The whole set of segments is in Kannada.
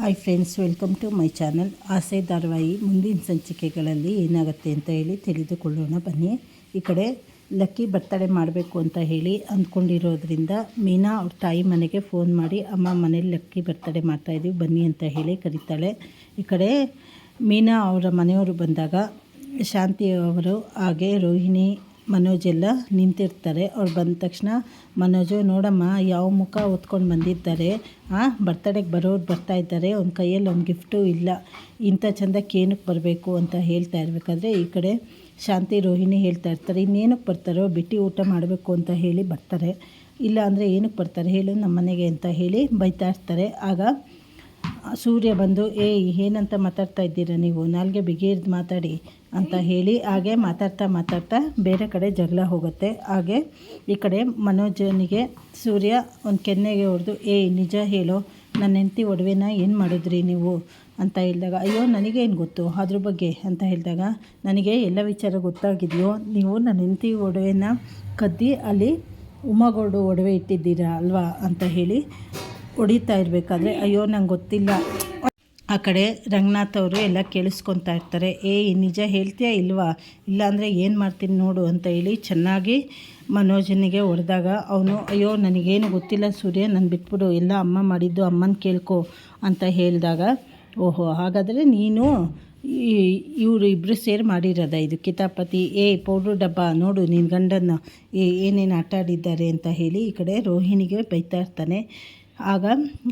Hi friends welcome to my channel ಆಸೆ ಧಾರಾವಾಹಿ ಮುಂದಿನ ಸಂಚಿಕೆಗಳಲ್ಲಿ ಏನಾಗುತ್ತೆ ಅಂತ ಹೇಳಿ ತಿಳಿದುಕೊಳ್ಳೋಣ. ಬನ್ನಿ. ಈ ಕಡೆ ಲಕ್ಕಿ ಬರ್ತಡೇ ಮಾಡಬೇಕು ಅಂತ ಹೇಳಿ ಅಂದ್ಕೊಂಡಿರೋದ್ರಿಂದ ಮೀನಾ ಅವ್ರ ತಾಯಿ ಮನೆಗೆ ಫೋನ್ ಮಾಡಿ, ಅಮ್ಮ, ಮನೇಲಿ ಲಕ್ಕಿ ಬರ್ತಡೆ ಮಾಡ್ತಾಯಿದ್ದೀವಿ ಬನ್ನಿ ಅಂತ ಹೇಳಿ ಕರೀತಾಳೆ. ಈ ಕಡೆ ಮೀನಾ ಅವರ ಮನೆಯವರು ಬಂದಾಗ ಶಾಂತಿ ಅವರು, ಹಾಗೆ ರೋಹಿಣಿ ಮನೋಜ್ ಎಲ್ಲ ನಿಂತಿರ್ತಾರೆ. ಅವ್ರು ಬಂದ ತಕ್ಷಣ, ಮನೋಜು, ನೋಡಮ್ಮ, ಯಾವ ಮುಖ ಹೊತ್ಕೊಂಡು ಬಂದಿದ್ದಾರೆ? ಆ ಬರ್ತಡೆಗೆ ಬರೋರು ಬರ್ತಾ ಇದ್ದಾರೆ. ಅವ್ನ ಕೈಯಲ್ಲಿ ಒಂದು ಗಿಫ್ಟು ಇಲ್ಲ. ಇಂಥ ಚಂದಕ್ಕೆ ಏನಕ್ಕೆ ಬರಬೇಕು ಅಂತ ಹೇಳ್ತಾ ಇರಬೇಕಾದ್ರೆ, ಈ ಕಡೆ ಶಾಂತಿ ರೋಹಿಣಿ ಹೇಳ್ತಾ ಇರ್ತಾರೆ ಇನ್ನೇನಕ್ಕೆ ಬರ್ತಾರೋ? ಬಿಟ್ಟು ಊಟ ಮಾಡಬೇಕು ಅಂತ ಹೇಳಿ ಬರ್ತಾರೆ. ಇಲ್ಲ ಅಂದರೆ ಏನಕ್ಕೆ ಬರ್ತಾರೆ? ಹೇಳು ನಮ್ಮ ಮನೆಗೆ ಅಂತ ಹೇಳಿ ಬೈತಾ ಇರ್ತಾರೆ. ಆಗ ಸೂರ್ಯ ಬಂದು, ಏಯ್, ಏನಂತ ಮಾತಾಡ್ತಾ ಇದ್ದೀರಾ ನೀವು? ನಾಲ್ಗೆ ಬಿಗಿರ್ದು ಮಾತಾಡಿ, ಅಂತ ಹೇಳಿ ಹಾಗೆ ಮಾತಾಡ್ತಾ ಮಾತಾಡ್ತಾ ಬೇರೆ ಕಡೆ ಜಗಳ ಹೋಗುತ್ತೆ. ಹಾಗೆ ಈ ಕಡೆ ಮನೋಜನಿಗೆ ಸೂರ್ಯ ಒಂದು ಕೆನ್ನೆಗೆ ಹೊಡೆದು, ಏಯ್, ನಿಜ ಹೇಳೋ. ನನ್ನ ಹೆಂಡತಿ ಒಡವೆನ ಏನು ಮಾಡಿದ್ರಿ ನೀವು? ಅಂತ ಹೇಳಿದಾಗ, ಅಯ್ಯೋ, ನನಗೇನು ಗೊತ್ತು? ಅದ್ರ ಬಗ್ಗೆ, ಅಂತ ಹೇಳಿದಾಗ, ನನಗೆ ಎಲ್ಲ ವಿಚಾರ ಗೊತ್ತಾಗಿದೆಯೋ? ನೀವು ನನ್ನ ಹೆಂಡತಿ ಒಡವೆನ ಕದ್ದಿ ಅಲ್ಲಿ ಉಮಾಗೋಡು ಒಡವೆ ಇಟ್ಟಿದ್ದೀರಾ ಅಲ್ವಾ? ಅಂತ ಹೇಳಿ ಹೊಡಿತಾ ಇರಬೇಕಾದ್ರೆ, ಅಯ್ಯೋ, ನಂಗೆ ಗೊತ್ತಿಲ್ಲ. ಆ ಕಡೆ ರಂಗನಾಥ್ ಅವರು ಎಲ್ಲ ಕೇಳಿಸ್ಕೊತಾ ಇರ್ತಾರೆ, ಏ, ನಿಜ ಹೇಳ್ತೀಯಾ ಇಲ್ವಾ? ಇಲ್ಲಾಂದರೆ ಏನು ಮಾಡ್ತೀನಿ ನೋಡು ಅಂತ ಹೇಳಿ ಚೆನ್ನಾಗಿ ಮನೋಜನಿಗೆ ಹೊಡೆದಾಗ ಅವನು, ಅಯ್ಯೋ, ನನಗೇನು ಗೊತ್ತಿಲ್ಲ ಸೂರ್ಯ, ನಾನು ಬಿಟ್ಬಿಡು, ಎಲ್ಲ ಅಮ್ಮ ಮಾಡಿದ್ದು ಅಮ್ಮನ ಕೇಳ್ಕೊ ಅಂತ ಹೇಳಿದಾಗ, ಓಹೋ, ಹಾಗಾದರೆ ನೀನು ಇವರು ಇಬ್ಬರು ಸೇರಿ ಮಾಡಿರೋದ ಇದು ಕಿತಾಪತಿ? ಏ, ಪೌಡ್ರು ಡಬ್ಬ, ನೋಡು ನಿನ್ನ ಗಂಡನ್ನು ಏನೇನು ಆಟ ಆಡಿದ್ದಾರೆ ಅಂತ ಹೇಳಿ ಈ ಕಡೆ ರೋಹಿಣಿಗೆ ಬೈತಾ ಇರ್ತಾನೆ. ಆಗ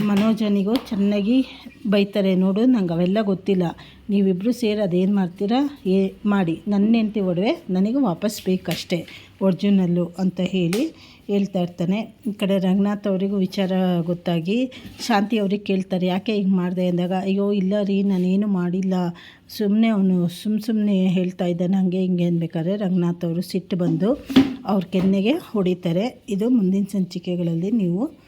ಮನೋಜನಿಗೂ ಚೆನ್ನಾಗಿ ಬೈತಾರೆ ನೋಡು, ನಂಗೆ ಅವೆಲ್ಲ ಗೊತ್ತಿಲ್ಲ. ನೀವಿಬ್ಬರು ಸೇರಿ ಅದೇನು ಮಾಡ್ತೀರಾ? ಏ, ಮಾಡಿ. ನನ್ನ ಹೆಂಡತಿ ಒಡವೆ ನನಗೆ ವಾಪಸ್ ಬೇಕಷ್ಟೇ ಒರ್ಜಿನಲ್ಲು ಅಂತ ಹೇಳಿ ಹೇಳ್ತಾ ಇರ್ತಾನೆ. ಈ ಕಡೆ ರಂಗನಾಥ್ ಅವರಿಗೂ ವಿಚಾರ ಗೊತ್ತಾಗಿ ಶಾಂತಿ ಅವ್ರಿಗೆ ಕೇಳ್ತಾರೆ, ಯಾಕೆ ಹಿಂಗೆ ಮಾಡಿದೆ ಅಂದಾಗ, ಅಯ್ಯೋ, ಇಲ್ಲ ರೀ, ನಾನೇನು ಮಾಡಿಲ್ಲ. ಸುಮ್ಮನೆ ಅವನು ಸುಮ್ಮ ಸುಮ್ಮನೆ ಹೇಳ್ತಾ ಇದ್ದಾನೆ, ಹಂಗೆ ಹಿಂಗೆ ಅನ್ಬೇಕಾದ್ರೆ ರಂಗನಾಥ್ ಅವರು ಸಿಟ್ಟು ಬಂದು ಅವ್ರ ಕೆನ್ನೆಗೆ ಹೊಡಿತಾರೆ. ಇದು ಮುಂದಿನ ಸಂಚಿಕೆಗಳಲ್ಲಿ ನೀವು